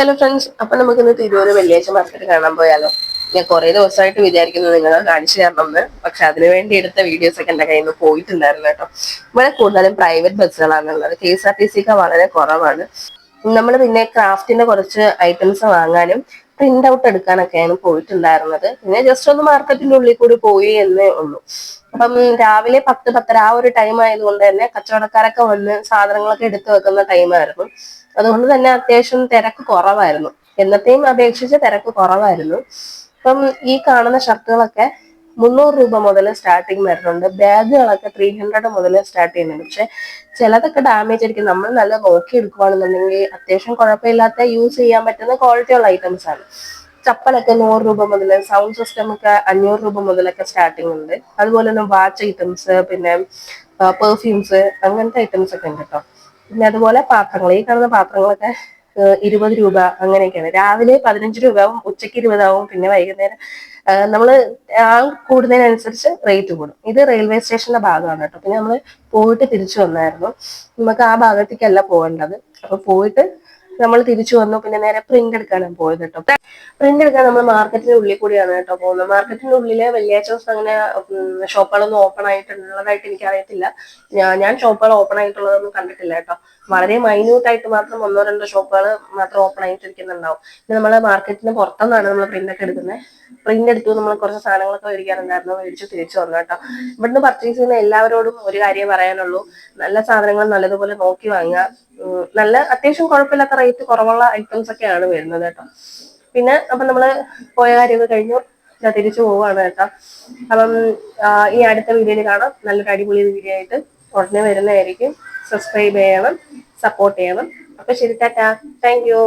Hello friends അപ്പൊ നമുക്ക് ഇന്ന് തിരൂർ വെള്ളിയാഴ്ച മാർക്കറ്റ് കാണാൻ പോയാലോ? ഞാൻ കുറെ ദിവസമായിട്ട് വിചാരിക്കുന്നു നിങ്ങൾ കാണിച്ചു തരണമെന്ന്. പക്ഷെ അതിനു വേണ്ടി എടുത്ത വീഡിയോസ് ഒക്കെ എന്റെ കയ്യിൽ നിന്ന് പോയിട്ടുണ്ടായിരുന്നു കേട്ടോ. ഇവിടെ കൂടുതലും private ബസ്സുകളാണുള്ളത് K S R T C ഒക്കെ വളരെ കുറവാണ്. നമ്മൾ പിന്നെ ക്രാഫ്റ്റിന്റെ കുറച്ച് ഐറ്റംസ് വാങ്ങാനും പ്രിന്റ് ഔട്ട് എടുക്കാനൊക്കെയാണ് പോയിട്ടുണ്ടായിരുന്നത്. പിന്നെ ജസ്റ്റ് ഒന്ന് മാർക്കറ്റിന്റെ ഉള്ളിൽ കൂടി പോയി എന്നേ ഉള്ളൂ. അപ്പം രാവിലെ പത്ത് പത്തര ആ ഒരു ടൈം ആയതുകൊണ്ട് തന്നെ കച്ചവടക്കാരൊക്കെ വന്ന് സാധനങ്ങളൊക്കെ എടുത്തു വെക്കുന്ന ടൈമായിരുന്നു അതുകൊണ്ട് തന്നെ അത്യാവശ്യം തിരക്ക് കുറവായിരുന്നു. എന്നത്തെയും അപേക്ഷിച്ച് തിരക്ക് കുറവായിരുന്നു. അപ്പം ഈ കാണുന്ന ഷർട്ടുകളൊക്കെ മുന്നൂറ് രൂപ മുതൽ സ്റ്റാർട്ടിങ് വരുന്നുണ്ട്. ബാഗുകളൊക്കെ ത്രീ ഹൺഡ്രഡ് മുതൽ സ്റ്റാർട്ട് ചെയ്യുന്നുണ്ട്. പക്ഷെ ചിലതൊക്കെ ഡാമേജ് ആയിരിക്കും. നമ്മൾ നല്ല നോക്കി എടുക്കുവാണെന്നുണ്ടെങ്കിൽ അത്യാവശ്യം കുഴപ്പമില്ലാത്ത യൂസ് ചെയ്യാൻ പറ്റുന്ന ക്വാളിറ്റി ഉള്ള ഐറ്റംസ് ആണ്. ചപ്പലൊക്കെ നൂറ് രൂപ മുതൽ സൗണ്ട് സിസ്റ്റം ഒക്കെ അഞ്ഞൂറ് രൂപ മുതലൊക്കെ സ്റ്റാർട്ടിങ് ഉണ്ട്. അതുപോലെ തന്നെ വാച്ച് ഐറ്റംസ് പിന്നെ പെർഫ്യൂംസ് അങ്ങനത്തെ ഐറ്റംസ് ഒക്കെ ഉണ്ട് കേട്ടോ. പിന്നെ അതുപോലെ പാത്രങ്ങൾ ഈ കാണുന്ന പാത്രങ്ങളൊക്കെ ഇരുപത് രൂപ അങ്ങനെയൊക്കെയാണ്. രാവിലെ പതിനഞ്ച് രൂപയാവും ഉച്ചയ്ക്ക് ഇരുപതാവും പിന്നെ വൈകുന്നേരം നമ്മൾ ആൾ കൂടുന്നതിനനുസരിച്ച് റേറ്റ് കൂടും. ഇത് റെയിൽവേ സ്റ്റേഷന്റെ ഭാഗമാണ് കേട്ടോ. പിന്നെ നമ്മൾ പോയിട്ട് തിരിച്ചു വന്നായിരുന്നു. നമുക്ക് ആ ഭാഗത്തേക്കല്ല പോകേണ്ടത്. അപ്പൊ പോയിട്ട് നമ്മൾ തിരിച്ചു വന്നു. പിന്നെ നേരെ പ്രിന്റ് എടുക്കാനാണ് പോയത് കേട്ടോ പ്രിന്റ് എടുക്കാൻ നമ്മൾ മാർക്കറ്റിന്റെ ഉള്ളിൽ കൂടിയാണ് കേട്ടോ പോകുന്നത്. മാർക്കറ്റിന്റെ ഉള്ളിൽ വെള്ളിയാഴ്ച ദിവസം അങ്ങനെ ഷോപ്പുകളൊന്നും ഓപ്പൺ ആയിട്ടുള്ളതായിട്ട് എനിക്ക് അറിയത്തില്ല ഞാൻ ഷോപ്പുകൾ ഓപ്പൺ ആയിട്ടുള്ളതൊന്നും കണ്ടിട്ടില്ല കേട്ടോ വളരെ മൈന്യൂട്ട് ആയിട്ട് മാത്രം ഒന്നോ രണ്ടോ ഷോപ്പുകൾ മാത്രം ഓപ്പൺ ആയിട്ടിരിക്കുന്നുണ്ടാവും. പിന്നെ നമ്മൾ മാർക്കറ്റിന് പുറത്തുനിന്നാണ് നമ്മൾ പ്രിന്റ് ഒക്കെ എടുക്കുന്നത് പ്രിന്റ് എടുത്തു നമ്മൾ കുറച്ച് സാധനങ്ങളൊക്കെ മേടിക്കാറുണ്ടായിരുന്നു. മേടിച്ച് തിരിച്ചു വന്നു കേട്ടോ ഇവിടുന്ന് പർച്ചേസ് ചെയ്യുന്ന എല്ലാവരോടും ഒരു കാര്യം പറയാനുള്ളൂ. നല്ല സാധനങ്ങൾ നല്ലതുപോലെ നോക്കി വാങ്ങുക. നല്ല അത്യാവശ്യം കുഴപ്പമില്ലാത്ത റേറ്റ് കുറവുള്ള ഐറ്റംസ് ഒക്കെയാണ് വരുന്നത് കേട്ടോ. പിന്നെ അപ്പൊ നമ്മൾ പോയ കാര്യമൊക്കെ കഴിഞ്ഞു. ഞാൻ തിരിച്ചു പോവാണ് കേട്ടോ. അപ്പം ഈ അടുത്ത വീഡിയോയിൽ കാണാം. നല്ലൊരു അടിപൊളി വീഡിയോ ആയിട്ട് ഉടനെ വരുന്നതായിരിക്കും. സബ്സ്ക്രൈബ് ചെയ്യണം സപ്പോർട്ട് ചെയ്യണം. അപ്പൊ ശരി ടാറ്റാ. Thank you